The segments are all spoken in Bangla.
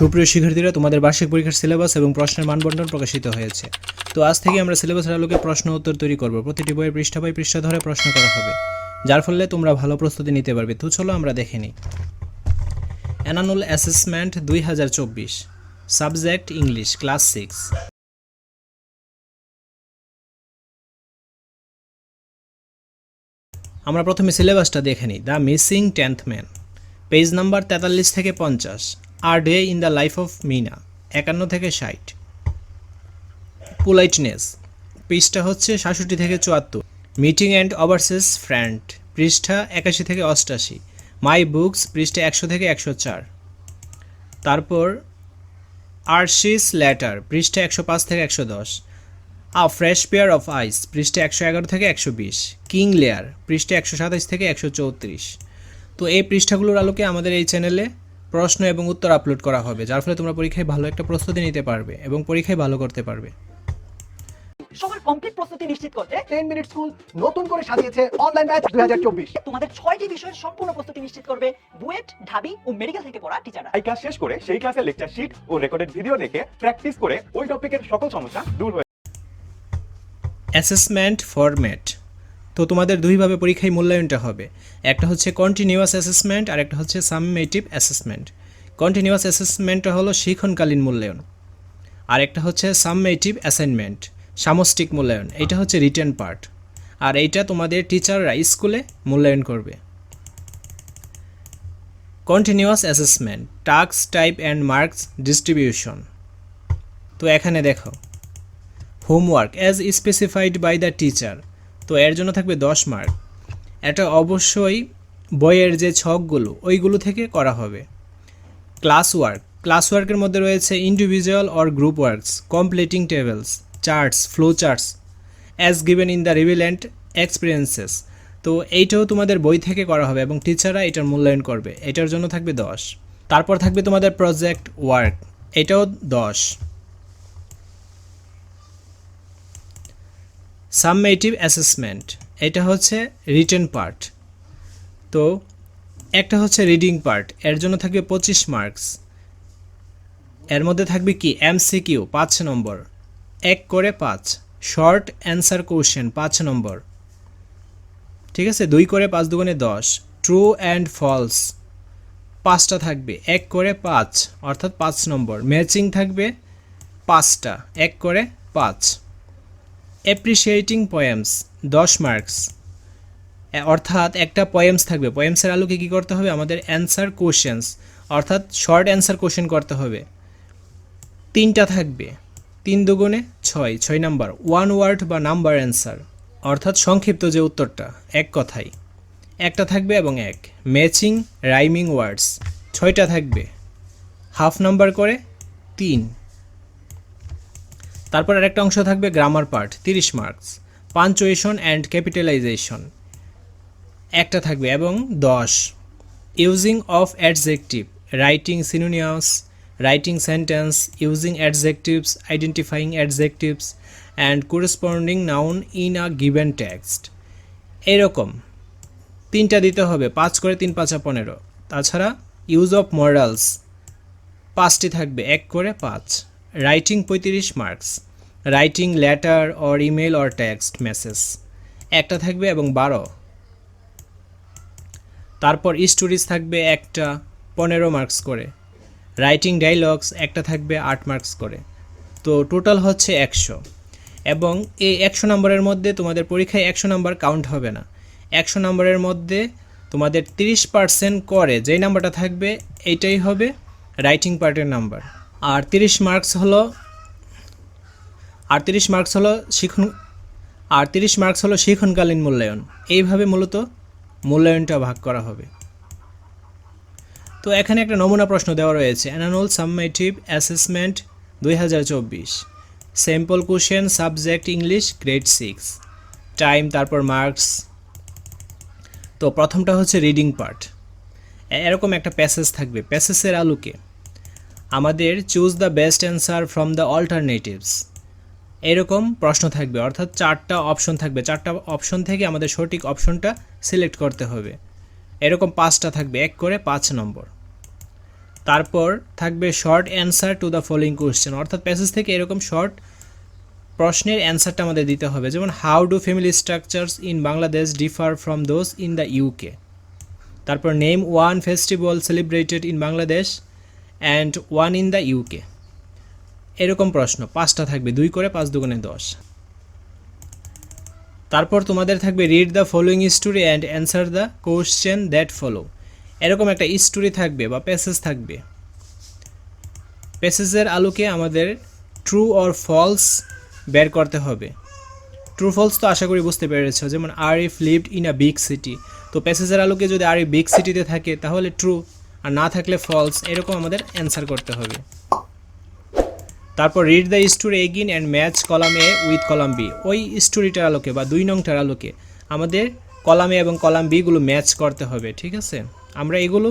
সুপ্রিয় শিক্ষার্থীরা, তোমাদের বার্ষিক পরীক্ষার সিলেবাস এবং প্রশ্নের মানবন্টন প্রকাশিত হয়েছে। তো আজ থেকে আমরা সিলেবাসের আলোকে প্রশ্ন উত্তর তৈরি করব। প্রতিটি বইয়ের পৃষ্ঠা বাই পৃষ্ঠা ধরে প্রশ্ন করা হবে। যার ফলে তোমরা ভালো প্রস্তুতি নিতে পারবে। তো চলো আমরা দেখে নিই। অ্যানানুল অ্যাসেসমেন্ট দুই হাজার চব্বিশ। সাবজেক্ট ইংলিশ ক্লাস সিক্স আমরা প্রথমে সিলেবাসটা দেখে নিই। The missing tenth man page number তেতাল্লিশ থেকে পঞ্চাশ। আর day in the life of Meena একান্ন থেকে ষাট। পোলাইটনেস পৃষ্ঠা হচ্ছে সাতষট্টি থেকে চুয়াত্তর। মিটিং অ্যান্ড ওভারসিস ফ্রেন্ড পৃষ্ঠা একাশি থেকে অষ্টাশি। মাই বুকস পৃষ্ঠা একশো থেকে একশো চার। তারপর আরশিস ল্যাটার পৃষ্ঠা একশো পাঁচ থেকে একশো দশ। A fresh pair of eyes পৃষ্ঠা একশো এগারো থেকে একশো বিশ। কিং লেয়ার পৃষ্ঠা একশো সাতাশ থেকে একশো চৌত্রিশ। তো এই পৃষ্ঠাগুলোর আলোকে আমাদের এই চ্যানেলে প্রশ্ন এবং উত্তর আপলোড করা হবে যার ফলে তোমরা পরীক্ষায় ভালো একটা প্রস্তুতি নিতে পারবে এবং পরীক্ষায় ভালো করতে পারবে। সবার কমপ্লিট প্রস্তুতি নিশ্চিত করতে টেন মিনিট স্কুল নতুন করে সাজিয়েছে অনলাইন ব্যাচ দুই হাজার চব্বিশ। তোমাদের ছয়টি বিষয়ের সম্পূর্ণ প্রস্তুতি নিশ্চিত করবে বুয়েট ঢাবি ও মেডিকেল থেকে পড়া টিচাররা এই ক্লাস শেষ করে সেই ক্লাসের লেকচার শিট ও রেকর্ডেড ভিডিও দেখে প্র্যাকটিস করে ওই টপিকের সকল সমস্যা দূর হয়ে অ্যাসেসমেন্ট ফরম্যাট তো তোমাদের দুইভাবে পরীক্ষায় মূল্যায়নটা হবে। একটা হচ্ছে কন্টিনিউয়াস অ্যাসেসমেন্ট আর একটা হচ্ছে সামমেটিভ অ্যাসেসমেন্ট কন্টিনিউয়াস অ্যাসেসমেন্টটা হলো শিক্ষণকালীন মূল্যায়ন, আর একটা হচ্ছে সামমেটিভ অ্যাসাইনমেন্ট সামষ্টিক মূল্যায়ন। এটা হচ্ছে রিটার্ন পার্ট আর এইটা তোমাদের টিচাররা স্কুলে মূল্যায়ন করবে। Continuous assessment task type and marks distribution তো এখানে দেখো homework as specified by the teacher তো এর জন্য থাকবে দশ মার্ক। এটা অবশ্যই বইয়ের যে ছকগুলো, ওইগুলো থেকে করা হবে। ক্লাস ওয়ার্ক ক্লাস ওয়ার্কের মধ্যে রয়েছে individual or group works completing tables charts flow charts as given in the relevant experiences তো এইটাও তোমাদের বই থেকে করা হবে এবং টিচাররা এটার মূল্যায়ন করবে। এটার জন্য থাকবে দশ। তারপর থাকবে তোমাদের প্রজেক্ট ওয়ার্ক এটাও দশ। সামমেটিভ অ্যাসেসমেন্ট, এটা হচ্ছে রিটেন পার্ট। তো, একটা হচ্ছে রিডিং পার্ট, এর জন্য থাকবে পঁচিশ মার্কস। এর মধ্যে থাকবে কি? এমসিকিউ, পাঁচ নম্বর। এক করে পাঁচ, শর্ট অ্যান্সার কোশ্চেন, পাঁচ নম্বর। ঠিক আছে? দুই করে পাঁচ দুগুণে দশ, ট্রু অ্যান্ড ফলস। পাঁচটা থাকবে, এক করে পাঁচ, অর্থাৎ পাঁচ নম্বর। ম্যাচিং থাকবে পাঁচটা, এক করে পাঁচ। অ্যাপ্রিসিয়েটিং পয়েমস দশ মার্কস অর্থাৎ একটা পয়েমস থাকবে। পয়েমসের আলোকে কী করতে হবে? আমাদের অ্যান্সার কোশ্চেন্স অর্থাৎ শর্ট অ্যান্সার কোশ্চেন করতে হবে। তিনটা থাকবে। তিন দুগুণে ছয় ছয় নাম্বার ওয়ান ওয়ার্ড বা নাম্বার অ্যান্সার অর্থাৎ সংক্ষিপ্ত যে উত্তরটা, এক কথাই একটা থাকবে এবং এক। ম্যাচিং রাইমিং ওয়ার্ডস ছয়টা থাকবে। হাফ নাম্বার করে তিন। তারপর আরেকটা অংশ থাকবে গ্রামার পার্ট তিরিশ মার্কস পাঞ্চুয়েশন অ্যান্ড ক্যাপিটালাইজেশন একটা থাকবে এবং দশ। Using of adjective writing synonyms writing sentence using adjectives identifying adjectives and corresponding noun in a given text এরকম। তিনটা দিতে হবে, পাঁচ করে তিন, পাঁচা পনেরো। তাছাড়া ইউজ অফ মরালস পাঁচটি থাকবে, এক করে পাঁচ। রাইটিং পঁয়ত্রিশ marks writing letter or email or text message একটা থাকবে এবং বারো। তারপর স্টোরিজ থাকবে একটা, পনেরো মার্কস করে। রাইটিং ডায়লগস একটা থাকবে আট মার্কস করে। তো টোটাল হচ্ছে একশো। এবং এই একশো নম্বরের মধ্যে তোমাদের পরীক্ষায় একশো নম্বর কাউন্ট হবে না। একশো নম্বরের মধ্যে তোমাদের তিরিশ পার্সেন্ট করে যেই নাম্বারটা থাকবে, এইটাই হবে রাইটিং পার্টের নাম্বার আর তিরিশ মার্কস হলো আর মার্কস হলো শিখন আর মার্কস হলো শিক্ষণকালীন মূল্যায়ন। এইভাবে মূলত মূল্যায়নটা ভাগ করা হবে। তো এখানে একটা নমুনা প্রশ্ন দেওয়া রয়েছে। অ্যানুয়াল সাবমেটিভ অ্যাসেসমেন্ট দুই হাজার চব্বিশ। Sample question subject English grade six time তারপর মার্কস তো প্রথমটা হচ্ছে রিডিং পার্ট এরকম একটা প্যাসেজ থাকবে। প্যাসেজের আলোকে। আমাদের choose the best answer from the alternatives এরকম প্রশ্ন থাকবে, অর্থাৎ চারটা অপশন থাকবে। চারটা অপশন থেকে আমাদের সঠিক অপশনটা সিলেক্ট করতে হবে। এরকম পাঁচটা থাকবে, এক করে পাঁচ নম্বর। তারপর থাকবে short answer to the following question অর্থাৎ প্যাসেজ থেকে এরকম শর্ট প্রশ্নের অ্যান্সারটা আমাদের দিতে হবে। যেমন how do family structures in Bangladesh differ from those in the UK তারপর name one festival celebrated in Bangladesh and one in the UK এরকম প্রশ্ন, পাঁচটা থাকবে, দুই করে পাঁচ দুগুণে দশ। তারপর তোমাদের থাকবে read the following story and answer the question that follow এরকম একটা স্টোরি থাকবে বা প্যাসেজ থাকবে। প্যাসেজের আলোকে আমাদের ট্রু অর ফলস বের করতে হবে। ট্রু ফলস তো আশা করি বুঝতে পেরেছ, যেমন Arif lived in a big city তো প্যাসেজের আলোকে যদি আর বিগ সিটিতে থাকে, তাহলে ট্রু আর না থাকলে ফলস এরকম আমাদের অ্যান্সার করতে হবে। তারপর read the story again and match column A with column B ওই স্টোরিটার আলোকে বা দুই নংটার আলোকে আমাদের কলাম এ এবং কলাম বিগুলো ম্যাচ করতে হবে, ঠিক আছে? আমরা এগুলো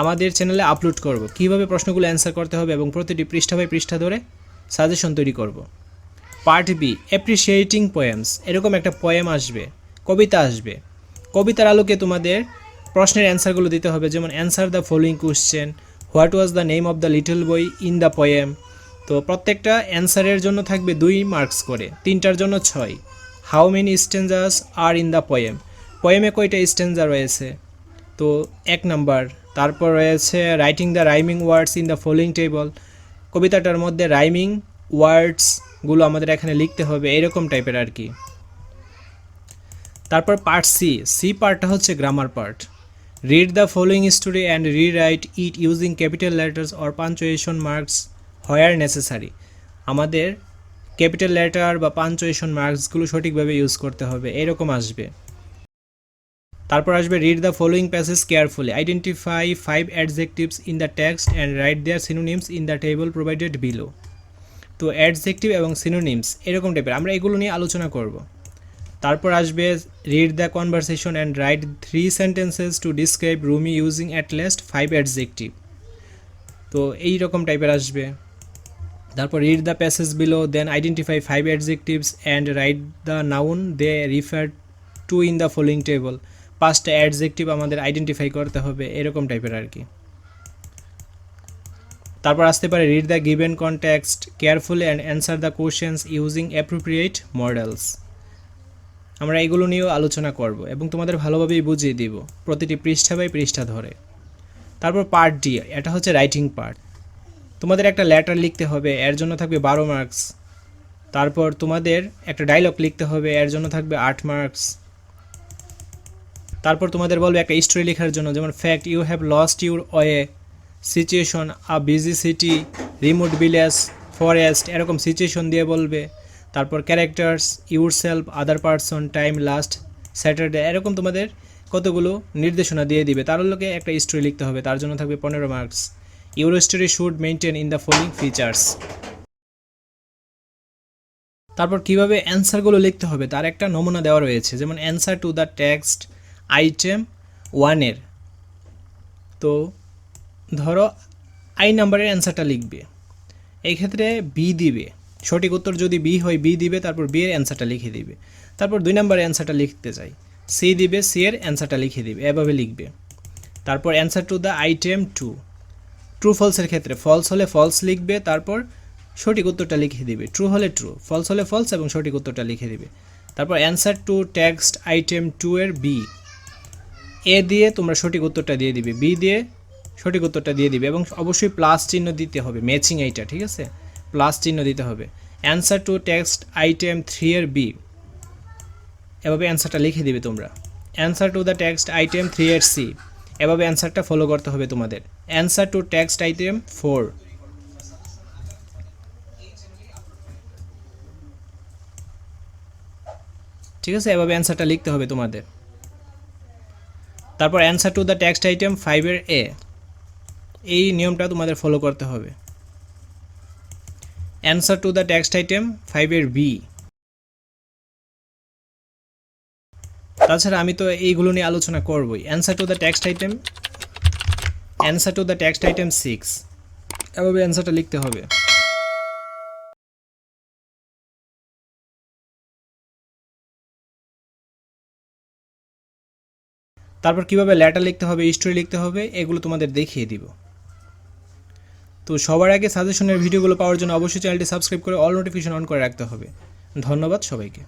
আমাদের চ্যানেলে আপলোড করব। কীভাবে প্রশ্নগুলো অ্যান্সার করতে হবে এবং প্রতিটি পৃষ্ঠা বাই পৃষ্ঠা ধরে সাজেশন তৈরি করব। পার্ট বি অ্যাপ্রিসিয়েটিং পোয়েমস এরকম একটা পোয়েম আসবে, কবিতা আসবে। কবিতার আলোকে তোমাদের প্রশ্নের অ্যান্সারগুলো দিতে হবে, যেমন answer the following question what was the name of the little boy in the poem তো প্রত্যেকটা অ্যান্সারের জন্য থাকবে দুই মার্কস করে, তিনটার জন্য ছয়। How many stanzas are in the poem পোয়েমে কয়টা স্টেঞ্জা রয়েছে? তো এক নাম্বার, তারপর রয়েছে writing the rhyming words in the following table কবিতাটার মধ্যে রাইমিং ওয়ার্ডসগুলো আমাদের এখানে লিখতে হবে, এরকম টাইপের আর কি। তারপর পার্ট সি সি পার্টটা হচ্ছে grammar part read the following story and rewrite it using capital letters or punctuation marks where necessary আমাদের ক্যাপিটাল লেটার বা পাঞ্চুয়েশন মার্কসগুলো সঠিকভাবে ইউজ করতে হবে। এরকম আসবে। তারপর আসবে read the following passage carefully identify five adjectives in the text and write their synonyms in the table provided below তো অ্যাডজেক্টিভ এবং সিনোনিমস এরকম টাইপের আমরা এগুলো নিয়ে আলোচনা করব। তারপর আসবে read the conversation and write three sentences to describe Rumi using at least five adjective তো এই রকম টাইপের আসবে। তারপর read the passage below then identify five adjectives and write the noun they refer to in the following table পাঁচটা অ্যাডজেক্টিভ আমাদের আইডেন্টিফাই করতে হবে, এরকম টাইপের আর কি। তারপর আসতে পারে read the given context carefully and answer the questions using appropriate modals আমরা এগুলো নিয়েও আলোচনা করব এবং তোমাদের ভালোভাবেই বুঝিয়ে দিব প্রতিটি পৃষ্ঠা বাই পৃষ্ঠা ধরে। তারপর পার্ট ডি এটা হচ্ছে রাইটিং পার্ট তোমাদের একটা লেটার লিখতে হবে, এর জন্য থাকবে বারো মার্কস তারপর তোমাদের একটা ডায়লগ লিখতে হবে, এর জন্য থাকবে আট মার্কস তারপর তোমাদের বলবে একটা স্টোরি লেখার জন্য, যেমন fact you have lost your way situation a busy city remote village forest এরকম সিচুয়েশন দিয়ে বলবে। তারপর characters yourself other person time last Saturday এরকম তোমাদের কতগুলো নির্দেশনা দিয়ে দিবে। তার লোকে একটা স্টোরি লিখতে হবে, তার জন্য থাকবে পনেরো marks your story should maintain in the following features তারপর কীভাবে অ্যান্সারগুলো লিখতে হবে, তার একটা নমুনা দেওয়া রয়েছে, যেমন answer to the text item ওয়ানের তো ধরো আই নাম্বারের অ্যান্সারটা লিখবে। এই ক্ষেত্রে বি দিবে। সঠিক উত্তর যদি বি হয়, বি দিবে, তারপর বি এর অ্যান্সারটা লিখে দিবে। তারপর দুই নাম্বারের অ্যান্সারটা লিখতে চাই। সি দিবে সি এর অ্যান্সারটা লিখে দিবে, এভাবে লিখবে। তারপর answer to the item two true ফলসের ক্ষেত্রে ফলস হলে ফলস লিখবে, তারপর সঠিক উত্তরটা লিখে দিবে। ট্রু হলে ট্রু ফলস হলে ফলস এবং সঠিক উত্তরটা লিখে দিবে। তারপর answer to text item two এর বি এ দিয়ে তোমরা সঠিক উত্তরটা দিয়ে দিবে বি দিয়ে সঠিক উত্তরটা দিয়ে দিবে এবং অবশ্যই প্লাস চিহ্ন দিতে হবে ম্যাচিং এইটা, ঠিক আছে? প্লাস চিহ্ন দিতে হবে। Answer to text item three এর বি এভাবে অ্যান্সারটা লিখে দিবে তোমরা। Answer to the text item three এর সি এভাবে অ্যান্সারটা ফলো করতে হবে তোমাদের। Answer to text item four ঠিক আছে? এভাবে অ্যান্সারটা লিখতে হবে তোমাদের। তারপর answer to the text item ফাইভের এ এই নিয়মটা তোমাদের ফলো করতে হবে। Answer to the text item ফাইভের বি তাছাড়া আমি তো এইগুলো নিয়ে আলোচনা করবই। Answer to the text item answer to the text item six এভাবে অ্যান্সারটা লিখতে হবে। তারপর কীভাবে লেটার লিখতে হবে স্টোরি লিখতে হবে, এগুলো তোমাদের দেখিয়ে দিব। তো সবার আগে সাজেশনের ভিডিওগুলো পাওয়ার জন্য অবশ্যই চ্যানেলটি সাবস্ক্রাইব করে অল নোটিফিকেশন অন করে রাখতে হবে। ধন্যবাদ সবাইকে।